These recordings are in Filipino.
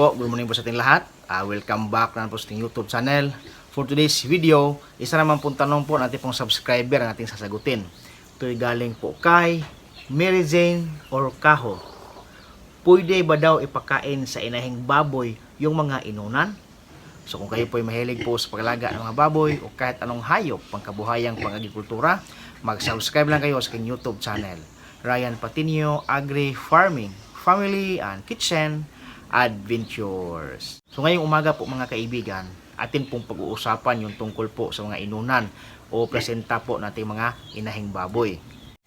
po, good morning po sa ating lahat. Ah, welcome back na po sa ating YouTube channel. For today's video, isa naman pong tanong po natin pong subscriber ang ating sasagutin. Ito galing po kay Mary Jane or Kaho. Pwede ba daw ipakain sa inahing baboy yung mga inunan? So kung kayo po ay mahilig po sa paglaga ng mga baboy o kahit anong hayop pangkabuhayang pang-agrikultura, mag-subscribe lang kayo sa aking YouTube channel. Ryan Patinio Agri Farming, Family and Kitchen Adventures. So ngayong umaga po mga kaibigan, atin pong pag-uusapan yung tungkol po sa mga inunan o placenta po nating mga inahing baboy.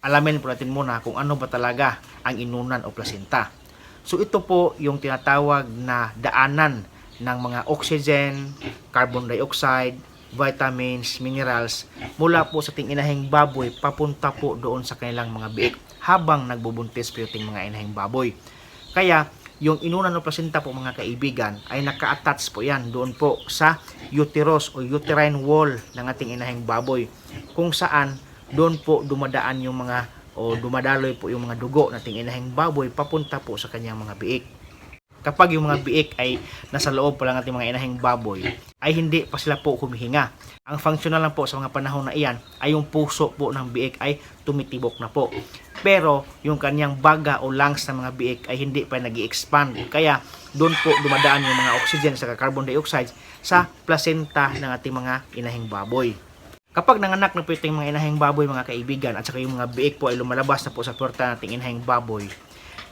Alamin po natin muna kung ano ba talaga ang inunan o placenta. So ito po yung tinatawag na daanan ng mga oxygen, carbon dioxide, vitamins, minerals mula po sa ating inahing baboy papunta po doon sa kanilang mga biik habang nagbubuntis po yung mga inahing baboy. Kaya yung inunan o placenta po mga kaibigan ay naka-attach po yan doon po sa uterus o uterine wall ng ating inahing baboy kung saan doon po dumadaan yung mga o dumadaloy po yung mga dugo ng ating inahing baboy papunta po sa kanyang mga biik. Kapag yung mga biik ay nasa loob pa lang ating mga inahing baboy, ay hindi pa sila po humihinga. Ang functional lang po sa mga panahon na iyan ay yung puso po ng biik ay tumitibok na po. Pero yung kanyang baga o lungs ng mga biik ay hindi pa nag expand Kaya doon po dumadaan yung mga oxygen sa carbon dioxide sa placenta ng ating mga inahing baboy. Kapag nanganak na po itong mga inahing baboy mga kaibigan at saka yung mga biik po ay lumalabas na po sa puwerta ng ating inahing baboy,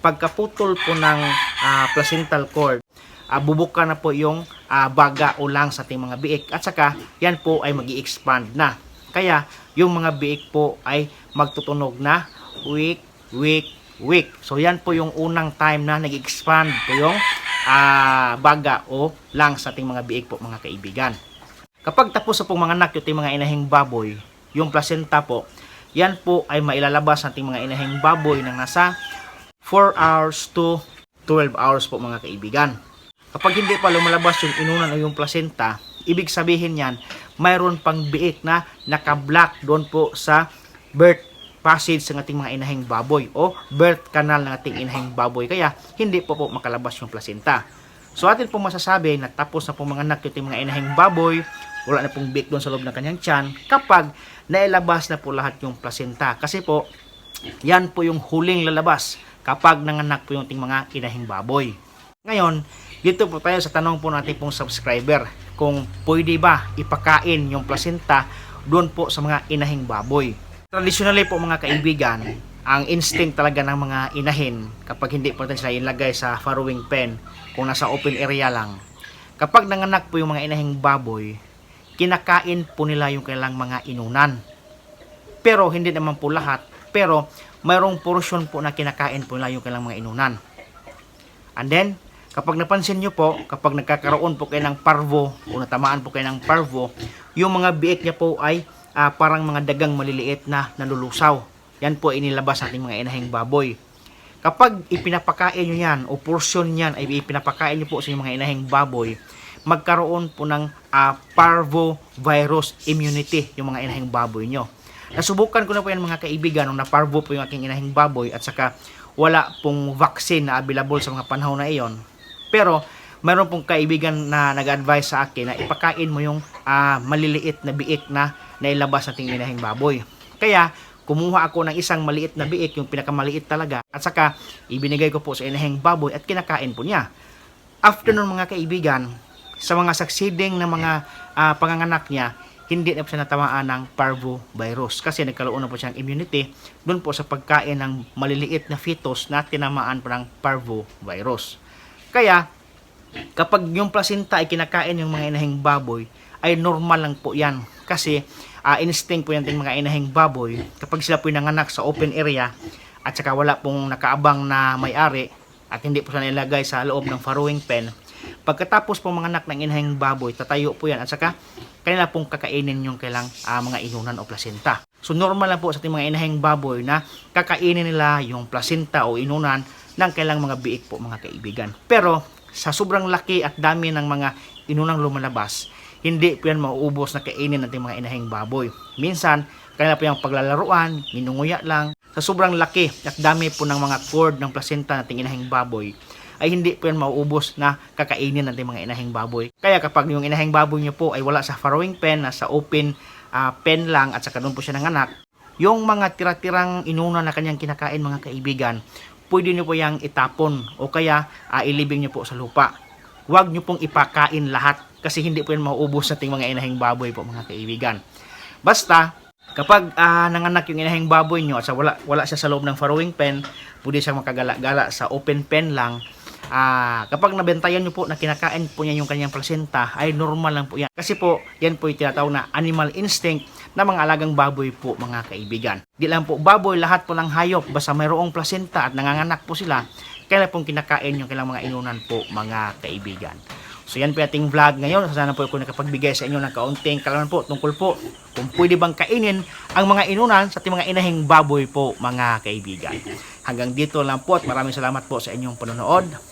pagkaputol po ng ah, placental cord, uh, bubuka na po yung ah, baga o lang sa ating mga biik at saka yan po ay mag expand na. Kaya yung mga biik po ay magtutunog na week, week, week. So yan po yung unang time na nag-expand po yung ah, baga o lang sa ating mga biik po mga kaibigan. Kapag tapos na pong mga anak yung mga inahing baboy, yung placenta po, yan po ay mailalabas ng ating mga inahing baboy ng nasa 4 hours to 12 hours po mga kaibigan. Kapag hindi pa lumalabas yung inunan o yung placenta, ibig sabihin yan, mayroon pang biik na naka-block doon po sa birth passage ng ating mga inahing baboy o birth canal ng ating inahing baboy. Kaya hindi po po makalabas yung placenta. So atin po masasabi na tapos na po mga anak yung mga inahing baboy, wala na pong biik doon sa loob ng kanyang tiyan kapag nailabas na po lahat yung placenta. Kasi po, yan po yung huling lalabas kapag nanganak po yung ating mga inahing baboy. Ngayon, dito po tayo sa tanong po natin pong subscriber kung pwede ba ipakain yung placenta doon po sa mga inahing baboy. Traditionally po mga kaibigan, ang instinct talaga ng mga inahin kapag hindi po natin sila ilagay sa farrowing pen kung nasa open area lang. Kapag nanganak po yung mga inahing baboy, kinakain po nila yung kailang mga inunan. Pero hindi naman po lahat, pero mayroong portion po na kinakain po nila yung kailang mga inunan. And then, kapag napansin nyo po, kapag nagkakaroon po kayo ng parvo o natamaan po kayo ng parvo, yung mga biik niya po ay ah, parang mga dagang maliliit na nalulusaw. Yan po inilabas natin mga inahing baboy. Kapag ipinapakain nyo yan o portion yan ay ipinapakain nyo po sa mga inahing baboy, magkaroon po ng ah, parvovirus immunity yung mga inahing baboy nyo. Nasubukan ko na po yan mga kaibigan nung naparvo po yung aking inahing baboy at saka wala pong vaccine na available sa mga panahon na iyon. Pero mayroon pong kaibigan na nag-advise sa akin na ipakain mo yung ah, maliliit na biik na nailabas nating inahing baboy. Kaya kumuha ako ng isang maliit na biik, yung pinakamaliit talaga, at saka ibinigay ko po sa inahing baboy at kinakain po niya. After nun mga kaibigan, sa mga succeeding na mga ah, panganganak niya, hindi na po siya natamaan ng parvovirus kasi nagkaroon na po siyang immunity doon po sa pagkain ng maliliit na fetus na tinamaan po ng parvovirus. Kaya, kapag yung placenta ay kinakain yung mga inahing baboy, ay normal lang po yan. Kasi, ah, instinct po yan ng mga inahing baboy, kapag sila po nanganak sa open area, at saka wala pong nakaabang na may-ari, at hindi po sila nilagay sa loob ng farrowing pen, pagkatapos po mga anak ng inahing baboy, tatayo po yan, at saka kanila pong kakainin yung kailang ah, mga inunan o placenta. So normal lang po sa ating mga inahing baboy na kakainin nila yung placenta o inunan ng kailang mga biik po mga kaibigan. Pero sa sobrang laki at dami ng mga inunang lumalabas, hindi po yan mauubos na kainin ng mga inahing baboy. Minsan, kanila po yung paglalaruan, minunguya lang. Sa sobrang laki at dami po ng mga cord ng placenta ng ating inahing baboy, ay hindi po yan mauubos na kakainin natin mga inahing baboy. Kaya kapag yung inahing baboy nyo po ay wala sa farrowing pen, nasa open ah, pen lang at saka doon po siya nanganak, yung mga tira-tirang inuna na kanyang kinakain mga kaibigan, pwede nyo po yung itapon o kaya ah, ilibing nyo po sa lupa. Huwag nyo pong ipakain lahat kasi hindi po yan mauubos nating mga inahing baboy po mga kaibigan. Basta, kapag ah, nanganak yung inahing baboy nyo at sa wala, wala siya sa loob ng farrowing pen, pwede siyang makagala-gala sa open pen lang. Ah, kapag nabentayan nyo po na kinakain po niya yung kanyang placenta, ay normal lang po yan. Kasi po, yan po yung tinatawag na animal instinct na mga alagang baboy po mga kaibigan. Di lang po baboy, lahat po ng hayop, basta mayroong placenta at nanganganak po sila, kailan pong kinakain yung kailang mga inunan po mga kaibigan. So yan po ating vlog ngayon. Sana po ako nakapagbigay sa inyo ng kaunting kalaman po tungkol po kung pwede bang kainin ang mga inunan sa ating mga inahing baboy po mga kaibigan. Hanggang dito lang po at maraming salamat po sa inyong panonood.